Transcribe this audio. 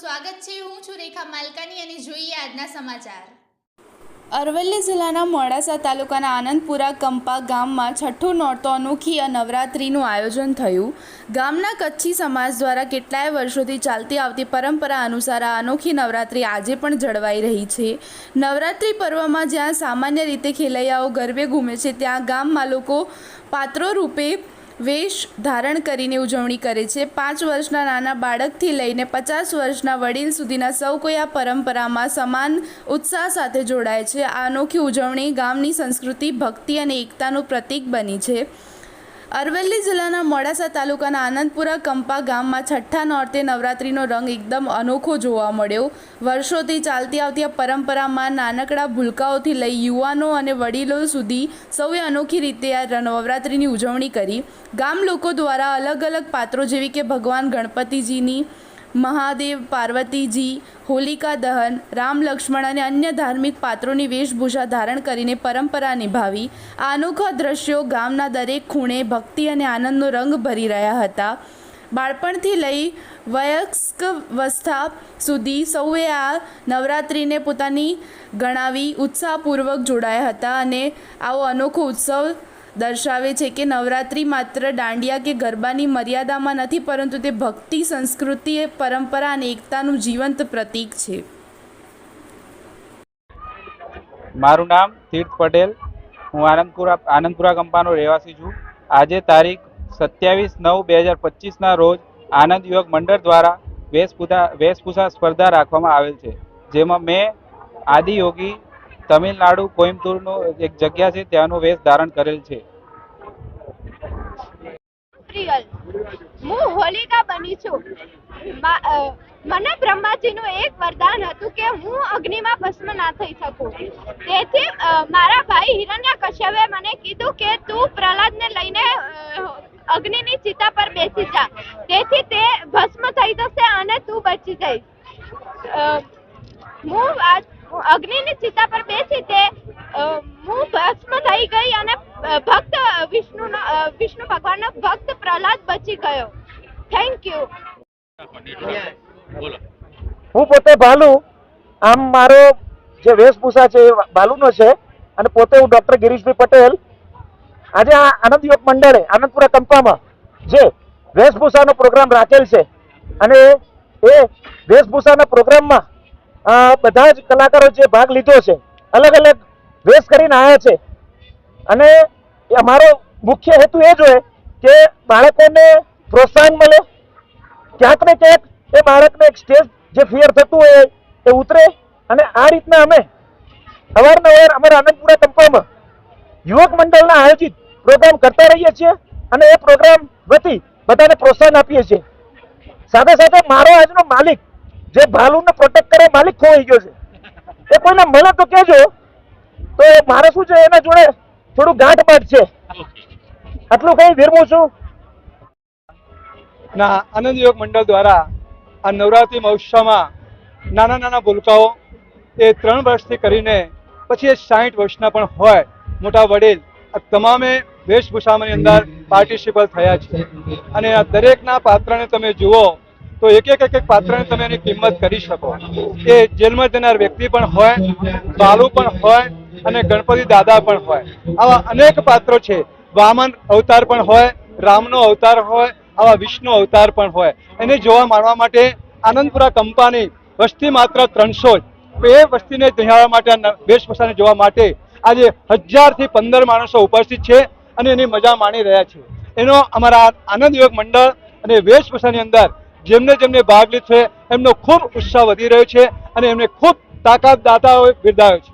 સ્વાગત છે. હું છું રેખા માલકાની અને જોઈએ આજના સમાચાર. અરવલ્લી જિલ્લાના મોડાસા તાલુકાના આનંદપુરા કંપા ગામમાં છઠ્ઠું નોરતો અનોખી નવરાત્રિનું આયોજન થયું. ગામના કચ્છી સમાજ દ્વારા કેટલાય વર્ષોથી ચાલતી આવતી પરંપરા અનુસાર આ અનોખી નવરાત્રિ આજે પણ જળવાઈ રહી છે. નવરાત્રિ પર્વમાં જ્યાં સામાન્ય રીતે ખેલૈયાઓ ગરબે ઘૂમે છે, ત્યાં ગામમાં લોકો પાત્રો રૂપે વેશ ધારણ કરીને ઉજવણી કરે છે. પાંચ વર્ષના નાના બાળકથી લઈને પચાસ વર્ષના વડીલ સુધીના સૌ કોઈ આ પરંપરામાં સમાન ઉત્સાહ સાથે જોડાય છે. આ અનોખી ઉજવણી ગામની સંસ્કૃતિ, ભક્તિ અને એકતાનું પ્રતીક બની છે. અરવલ્લી જિલ્લાના મોડાસા તાલુકાના આનંદપુરા કંપા ગામમાં છઠ્ઠા નોરતે નવરાત્રિનો રંગ એકદમ અનોખો જોવા મળ્યો. વર્ષોથી ચાલતી આવતી આ પરંપરામાં નાનકડા ભૂલકાઓથી લઈ યુવાનો અને વડીલો સુધી સૌએ અનોખી રીતે આ નવરાત્રિની ઉજવણી કરી. ગામ લોકો દ્વારા અલગ અલગ પાત્રો જેવી કે ભગવાન ગણપતિજીની મહાદેવ, પાર્વતીજી, હોલિકા દહન, રામ લક્ષ્મણ અને અન્ય ધાર્મિક પાત્રોની વેશભૂષા ધારણ કરીને પરંપરા નિભાવી. આ અનોખા દ્રશ્યો ગામના દરેક ખૂણે ભક્તિ અને આનંદનો રંગ ભરી રહ્યા હતા. બાળપણથી લઈ વયસ્ક અવસ્થા સુધી સૌએ આ નવરાત્રિને પોતાની ગણાવી ઉત્સાહપૂર્વક જોડાયા હતા અને આવો અનોખો ઉત્સવ દર્શાવે છે કે નવરાત્રિ માત્ર દાંડિયા કે ગરબાની મર્યાદામાં નથી, પરંતુ તે ભક્તિ, સંસ્કૃતિ, પરંપરા અને એકતાનું જીવંત પ્રતીક છે. મારું નામ તીર્થ પટેલ. હું આનંદપુરા આનંદપુરા કંપાનો રહેવાસી છું. આજે તારીખ સત્યાવીસ નવ બે હજાર પચીસના રોજ આનંદ યુવક મંડળ દ્વારા વેશભૂષા વેશભૂષા સ્પર્ધા રાખવામાં આવેલ છે, જેમાં મેં આદિયોગી તમિલનાડુ કોઈમ્બતુરનો એક જગ્યા છે, ત્યાંનો વેશ ધારણ કરેલ છે. હું હોલિકા બની છું. મને બ્રહ્માજીનું એક વરદાન હતું કે હું અગ્નિમાં ભસ્મ ના થઈ શકું. તેથી મારા ભાઈ હિરણ્ય કશ્યપે મને કીધું કે તું પ્રહલાદને લઈને અગ્નિ અગ્નિની ચિતા પર બેસી જા. તેથી તે ભસ્મ થઈ જશે અને તું બચી જઈશ. હું આ- અગ્નિની ચિતા પર બેસી તે હું ભસ્મ થઈ ગઈ અને ભક્ત વિષ્ણુનો વિષ્ણુ ભગવાનનો ભક્ત પ્રહલાદ બચી ગયો. થેન્ક યુ હું પોતે ભાલુ, આમ મારો જે વેશભૂષા છે એ ભાલુનો છે, અને પોતે હું ડોક્ટર ગિરીશભાઈ પટેલ. આજે આ આનંદ યુવક મંડળે, આનંદપુરા કંપામાં, જે વેશભૂષાનો પ્રોગ્રામ રાખેલ છે, અને એ વેશભૂષાના પ્રોગ્રામમાં બધા જ કલાકારો જે ભાગ લીધો છે, અલગ અલગ વેશ કરીને આવ્યા છે. અને અમારો મુખ્ય હેતુ એ જ હોય કે બાળકોને પ્રોત્સાહન મળે. ક્યાંક ને ક્યાંક એ બાળકને એક સ્ટેજ જે ફિયર થતું હોય એ ઉતરે. અને આ રીતના અમે અવારનવાર અમારા આનંદપુરા કંપામાં યુવક મંડળના આયોજિત પ્રોગ્રામ કરતા રહીએ છીએ અને એ પ્રોગ્રામ વતી બધાને પ્રોત્સાહન આપીએ છીએ. સાથે સાથે મારો આજનો માલિક જે ભાલુને પ્રોટેક્ટ કરે માલિક ખોવાઈ ગયો છે. એ કોઈને મળે તો કહેજો. તો મારે શું છે? એના જોડે થોડું ગાંઠ છે. આટલું કઈ વિરમું છું? ના આનંદ યોગ મંડળ દ્વારા આ નવરાત્રિ મહોત્સવમાં નાના નાના ભૂલકાઓ એ ત્રણ વર્ષથી કરીને પછી એ સાહીઠ વર્ષના પણ હોય મોટા વડીલ આ તમામે વેશભૂષામાંની અંદર પાર્ટિસિપલ થયા છે. અને આ દરેકના પાત્રને તમે જુઓ તો એક એક એક એક પાત્રને તમે એની કિંમત કરી શકો. એ જેલમાં જનાર વ્યક્તિ પણ હોય, બાલુ પણ હોય અને ગણપતિ દાદા પણ હોય. આવા અનેક પાત્રો છે. વામન અવતાર પણ હોય, રામનો અવતાર હોય, આવા વિષ્ણુ અવતાર પણ હોય. એને જોવા માણવા માટે આનંદપુરા કંપાની વસ્તી માત્ર ત્રણસો જ. એ વસ્તીને નિહાળવા માટે વેશભૂષાને જોવા માટે આજે હજારથી પંદર માણસો ઉપસ્થિત છે અને એની મજા માણી રહ્યા છે. એનો અમારા આનંદ યોગ મંડળ અને વેશભૂષાની અંદર જેમને જેમને ભાગ લીધો છે, એમનો ખૂબ ઉત્સાહ વધી રહ્યો છે અને એમને ખૂબ તાકાત દાતાઓએ બિરદાવ્યો છે.